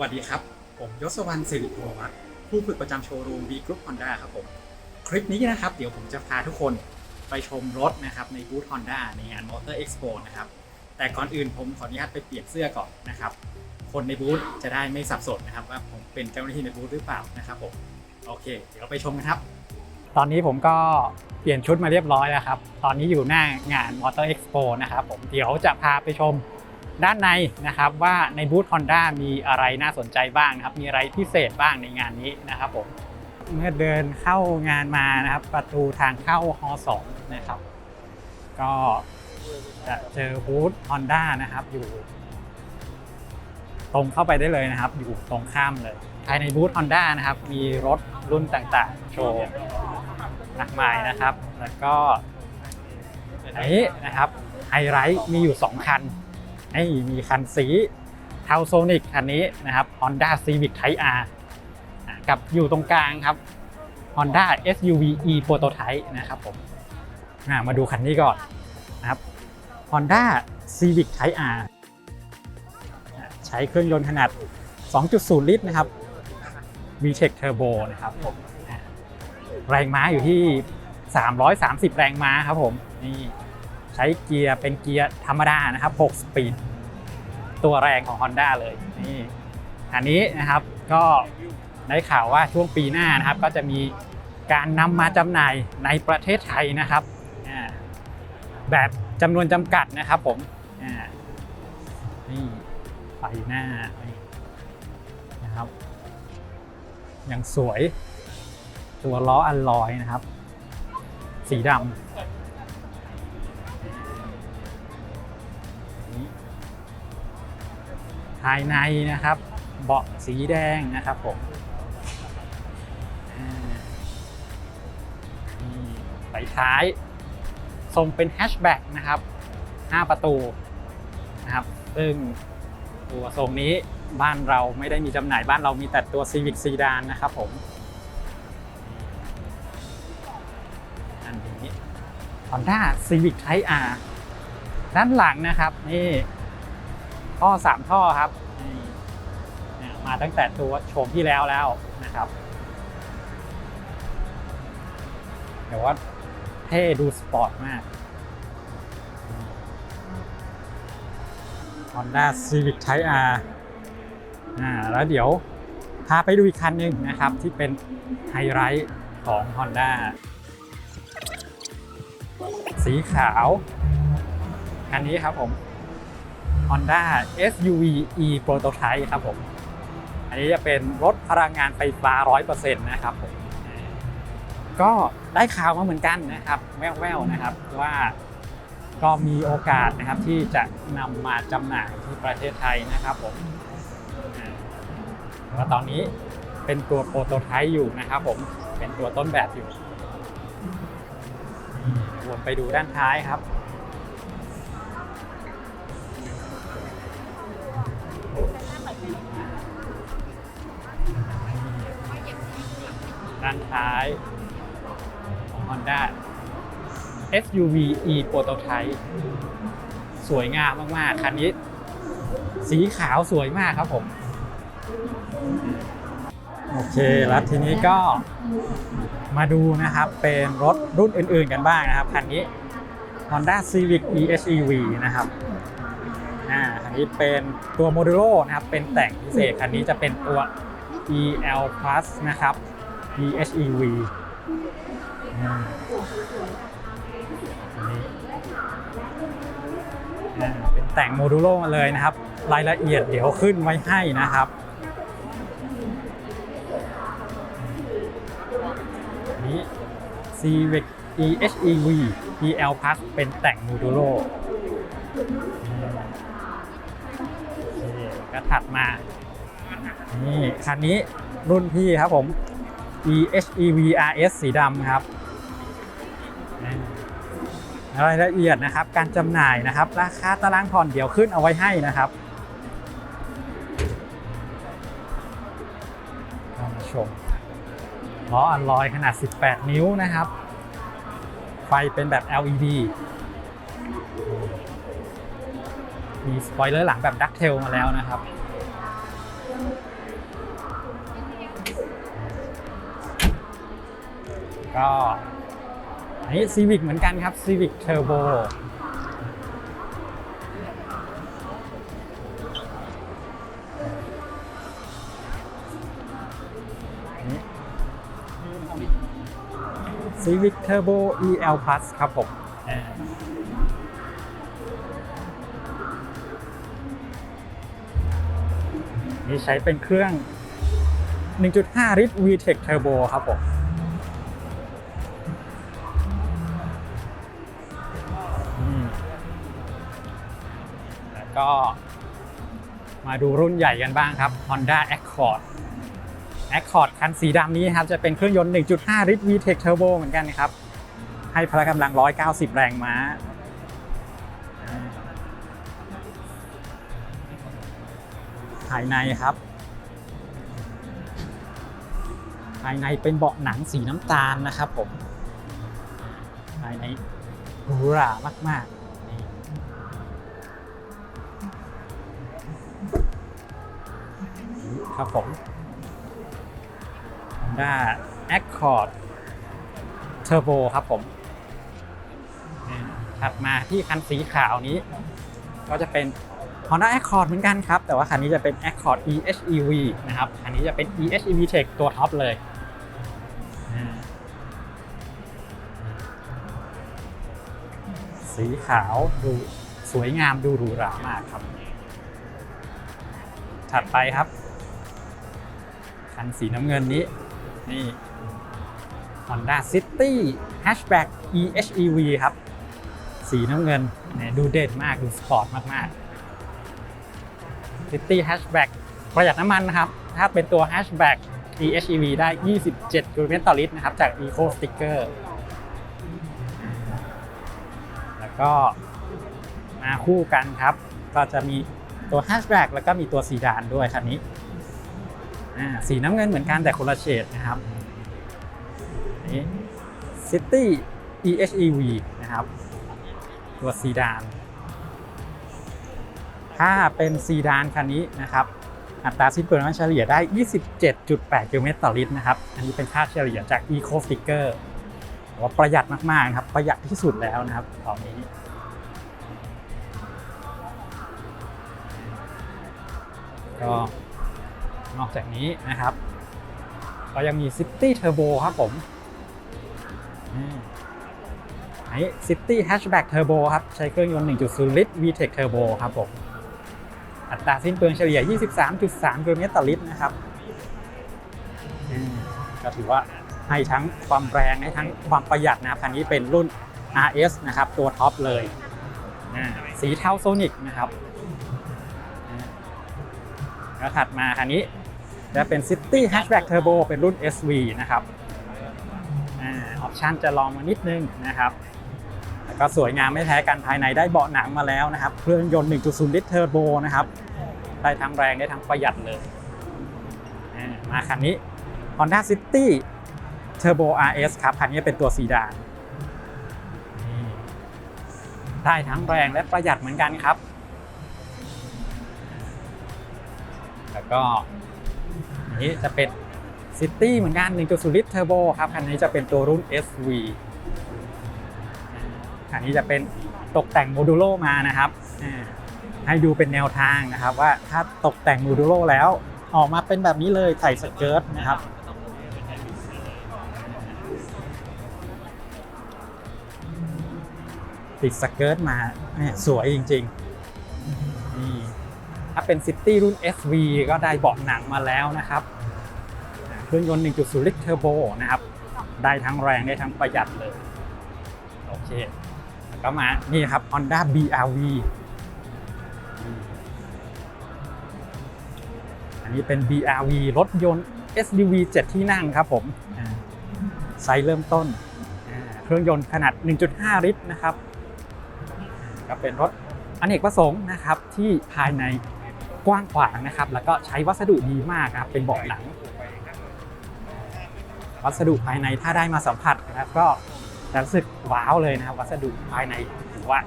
วัสดีครับ ผมยศวรรณสิริโอวัฒน์ผู้ฝึกประจำโชว์รูม B Group Honda ครับผม คลิปนี้นะครับ เดี๋ยวผมจะพาทุกคนไปชมรถนะครับในบูธ Honda ในงาน Motor Expo นะครับ แต่ก่อนอื่นผมขออนุญาตไปเปลี่ยนเสื้อก่อนนะครับ คนในบูธจะได้ไม่สับสนนะครับ ว่าผมเป็นเจ้าหน้าที่ในบูธหรือเปล่านะครับผม โอเค เดี๋ยวเราไปชมกันครับ ตอนนี้ผมก็เปลี่ยนชุดมาเรียบร้อยแล้วครับ ตอนนี้อยู่หน้างาน Motor Expo นะครับผม เดี๋ยวจะพาไปชม ด้านในนะครับว่าในบูธ Honda มีอะไรน่าสนใจบ้างนะครับ มีอะไรพิเศษบ้างในงานนี้นะครับผมเมื่อเดินเข้างานมานะครับ ประตูทางเข้าฮ2นะครับ ก็จะเจอบูธ Honda นะครับอยู่ ตรงเข้าไปได้เลยนะครับ อยู่ตรงข้ามเลย ภายในบูธ Honda นะครับ มีรถรุ่นต่างๆ โชว์มากมายนะครับ แล้วก็อันนี้นะครับไฮไลท์มีอยู่ 2 คัน นี่มีคันสีเทาโซนิกคันนี้นะครับ Honda Civic Type R กับอยู่ตรงกลางครับ Honda SUV E Prototype นะครับผมมาดูคันนี้ก่อนนะครับ Honda Civic Type R ใช้เครื่องยนต์ขนาด 2.0 ลิตรนะครับ VTEC Turbo นะครับผมแรงม้าอยู่ที่ 330 แรงม้าครับผมนี่ ช้เกียร์เป็นเกียร์ธรรมดานะครับ 6 สปีด ตัวแรงของ Honda เลยนี่อันนี้นะครับก็ได้ข่าวว่าช่วงปีหน้านะครับ ก็จะมีการนำมาจำหน่ายในประเทศไทยนะครับ แบบจำนวนจำกัดนะครับผมนี่ไฟหน้านี่นะครับ ยังสวยตัวล้ออัลลอยนะครับ สีดำ ภายในนะครับ เบาะสีแดงนะครับผมอ่านี่ไฟท้ายทรงเป็นแฮชแบ็กนะครับ 5 ประตูนะครับ ซึ่งตัวทรงนี้บ้านเราไม่ได้มีจำหน่ายบ้านเรามีแต่ตัว Civic Sedan นะครับผมอันนี้ Honda Civic Type R ด้านหลังนะครับนี่ ท่อสามท่อครับมาตั้งแต่ตัวโฉมที่แล้วแล้วนะครับเดี๋ยวว่าเท่ดูสปอร์ตมาก Honda Civic Type R อ่าแล้วเดี๋ยวพาไปดูอีกคันหนึ่งนะครับ ที่เป็นไฮไลท์ของ Honda สีขาว คันนี้ครับผม Honda SUV E Prototype ครับผม อันนี้จะเป็นรถพลังงานไฟฟ้า 100%นะครับผม ก็ได้ข่าวมาเหมือนกันนะครับแว่วๆนะครับว่าก็มีโอกาสนะครับที่จะนำมาจำหน่ายที่ประเทศไทยนะครับผมอ่าแล้วตอนนี้เป็นตัวโปรโตไทป์อยู่นะครับผมเป็นตัวต้นแบบอยู่วนไปดูด้านท้ายครับ ด้านท้ายของ Honda SUV E Prototype สวยงามมากๆ คันนี้ สีขาวสวยมากครับผม โอเคแล้วทีนี้ก็มาดูนะครับ เป็นรถรุ่นอื่นๆกันบ้างนะครับ คันนี้ Honda Civic EHEV นะครับอ่าคันนี้เป็นตัว Modulo นะครับ เป็นแต่งพิเศษ คันนี้จะเป็นตัว EL Plus นะครับ EHEV อันนี้อ่เป็นแต่งโมดูโลมาเลยนะครับ รายละเอียดเดี๋ยวขึ้นไว้ให้นะครับนนี้ Civic EHEV EL Plus เป็นแต่งโมดูโลก็ถัดมา นี่คันนี้รุ่นพี่ครับผม EHEV RS สีดำครับรายละเอียดนะครับ การจำหน่ายนะครับ ราคาตารางผ่อนเดี๋ยวขึ้นเอาไว้ให้นะครับมาชมล้ออัลลอยขนาด 18 นิ้วนะครับ ไฟเป็นแบบ LED มีสปอยเลอร์หลังแบบดักเทลมาแล้วนะครับ ก็อันนี้ Civic เหมือนกันครับ Civic Turbo อันนี้ Civic Turbo EL Plus ครับผมอ่านี่ใช้เป็นเครื่อง 1.5 ลิตร VTEC Turbo ครับผม ก็มาดูรุ่นใหญ่กันบ้างครับ Honda Accord Accord คันสีดำนี้ครับ จะเป็นเครื่องยนต์ 1.5 ลิตร VTEC Turbo เหมือนกันนะครับ ให้พละกำลัง 190 แรงม้า ภายในครับ ภายในเป็นเบาะหนังสีน้ำตาลนะครับผม ภายในหรูหรามาก ๆ ครับผม Honda Accord Turbo ครับผม ถัดมาที่คันสีขาวนี้ ก็จะเป็น Honda Accord เหมือนกันครับ แต่ว่าคันนี้จะเป็น Accord EHEV นะครับ คันนี้จะเป็น EHEV Tech ตัวท็อปเลย สีขาวดูสวยงามดูหรูหรามากครับ ถัดไปครับ คันสีน้ำเงินนี้ นี่ Honda City Hatchback EHEV ครับ สีน้ำเงินเนี่ยดูเด่นมาก ดูสปอร์ตมาก ๆ City Hatchback ประหยัดน้ำมันนะครับ ถ้าเป็นตัว Hatchback EHEV ได้ 27กิโลเมตรต่อลิตรนะครับ จาก Eco Sticker แล้วก็มาคู่กันครับ ก็จะมีตัว Hatchback แล้วก็มีตัวซีดานด้วยคันนี้ อ่าสีน้ำเงินเหมือนกันแต่คนละเฉดนะครับนี่ City EHEV นะครับ ตัวซีดาน ถ้าเป็นซีดานคันนี้นะครับ อัตราสิ้นเปลืองน้ำมันเฉลี่ยได้ 27.8 กิโลเมตรต่อลิตรนะครับ อันนี้เป็นค่าเฉลี่ยจาก Eco Sticker ถือว่าประหยัดมากๆนะครับ ประหยัดที่สุดแล้วนะครับตอนนี้ก็ นอกจากนี้นะครับ ก็ยังมี City Turbo ครับผมอืมไอ้ City Hatchback Turbo ครับ ใช้เครื่องยนต์ 1.0 ลิตร VTEC Turbo ครับผม อัตราสิ้นเปลืองเฉลี่ย 23.3กิโลเมตรต่อลิตรนะครับก็ถือว่าให้ทั้งความแรง ให้ทั้งความประหยัดนะครับ คันนี้เป็นรุ่น RS นะครับ ตัวท็อปเลย สีเทาโซนิกนะครับแล้วถัดมาคันนี้ จะเป็น City Hatchback Turbo เป็นรุ่น SV นะครับออปชันจะลองมานิดนึงนะครับแล้วก็สวยงามไม่แพ้กันภายในได้เบาะหนังมาแล้วนะครับ เครื่องยนต์ 1.0 ลิตรเทอร์โบนะครับ ได้ทั้งแรงได้ทั้งประหยัดเลยมาคันนี้ Honda City Turbo RS ครับ คันนี้เป็นตัวซีดานได้ทั้งแรงและประหยัดเหมือนกันครับ แล้วก็ นนี้จะเป็น City เหมือนกัน1.0ลิตรเทอร์โบครับคันนี้จะเป็นตัวรุ่น SV อันนี้จะเป็นตกแต่งโมดูโลมานะครับให้ดูเป็นแนวทางนะครับ ว่าถ้าตกแต่งโมดูโลแล้วออกมาเป็นแบบนี้เลยใส่สเกิร์ตนะครับติดสเกิร์ตมาเนี่ยสวยจริง ๆ ถ้าเป็นซิตี้รุ่น SV ก็ได้เบาะหนังมาแล้วนะครับเครื่องยนต์ 1.0 ลิตรเทอร์โบนะครับ ได้ทั้งแรงได้ทั้งประหยัดเลย โอเคแล้วก็มา นี่ครับ Honda BRV อันนี้เป็น BRV รถยนต์ SUV 7 ที่นั่งครับผมไซส์เริ่มต้น เครื่องยนต์ขนาด 1.5 ลิตรนะครับ ก็เป็นรถอเนกประสงค์นะครับที่ภายใน กว้างขวางนะครับ แล้วก็ใช้วัสดุดีมากครับเป็นเบาะหนัง วัสดุภายในถ้าได้มาสัมผัสแล้วก็รู้สึกว้าวเลยนะครับ วัสดุภายในถือว่า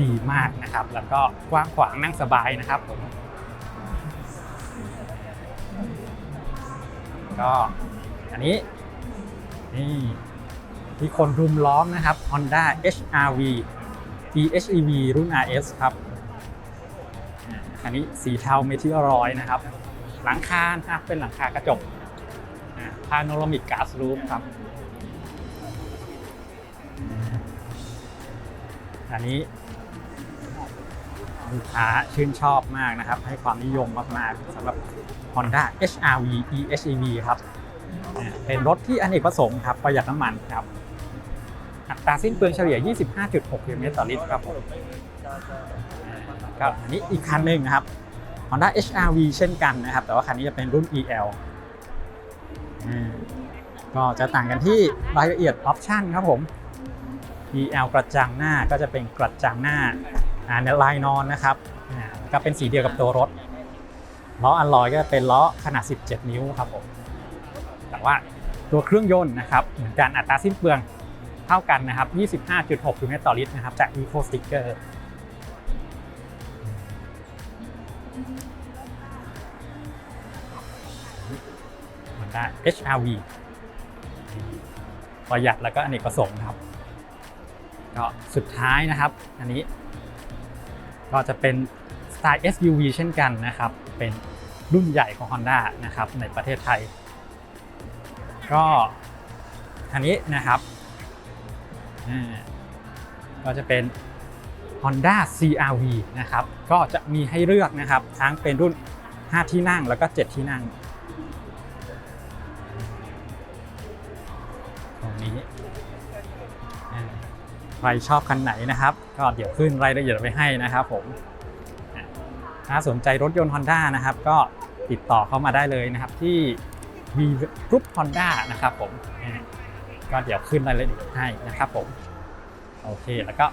ดีมากนะครับ แล้วก็กว้างขวางนั่งสบายนะครับผมก็อันนี้นี่ที่คนรุมล้อมนะครับ Honda HRV PHEV รุ่น RS ครับ อันนี้สีเทาเมทิลรอยนะครับ หลังคาครับเป็นหลังคากระจกพาโนรามิกกาซรูฟครับ อันนี้ลูกค้าชื่นชอบมากนะครับ ให้ความนิยมมากๆสำหรับ Honda HRV EHEV ครับ เป็นรถที่อเนกประสงค์ครับ ประหยัดน้ำมันครับ อัตราสิ้นเปลืองเฉลี่ย 25.6กิโลเมตรต่อลิตรครับผม อ่าก็อันนี้อีกคันหนึ่งนะครับ Honda HRV เช่นกันนะครับ แต่ว่าคันนี้จะเป็นรุ่น EL ก็จะต่างกันที่รายละเอียดออปชันครับผม EL กระจังหน้าก็จะเป็นกระจังหน้าในลายนอนนะครับก็เป็นสีเดียวกับตัวรถล้ออัลลอยก็เป็นล้อขนาด 17 นิ้วครับผม แต่ว่าตัวเครื่องยนต์นะครับเหมือนกันอัตราสิ้นเปลืองเท่ากันนะครับ 25.6กิโลเมตรต่อลิตรนะครับจาก Eco Sticker มันได้ HRV ประหยัดแล้วก็อเนกประสงค์ครับ ก็สุดท้ายนะครับ อันนี้ ก็จะเป็นสไตล์ SUV เช่นกันนะครับ เป็นรุ่นใหญ่ของ Honda นะครับ ในประเทศไทย ก็อันนี้นะครับก็จะเป็น Honda CRV นะครับก็จะมีให้เลือกนะครับทั้งเป็นรุ่น 5 ที่นั่งแล้วก็ 7 ที่นั่งตรงนี้ใครชอบคันไหนนะครับ ก็เดี๋ยวขึ้นรายละเอียดไว้ให้นะครับผมถ้าสนใจรถยนต์ Honda นะครับก็ติดต่อเข้ามาได้เลยนะครับที่ V Group Honda นะครับผมก็เดี๋ยวขึ้นรายละเอียดให้นะครับผมโอเคแล้วก็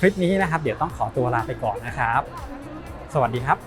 คลิปนี้นะครับ เดี๋ยวต้องขอตัวลาไปก่อนนะครับ สวัสดีครับ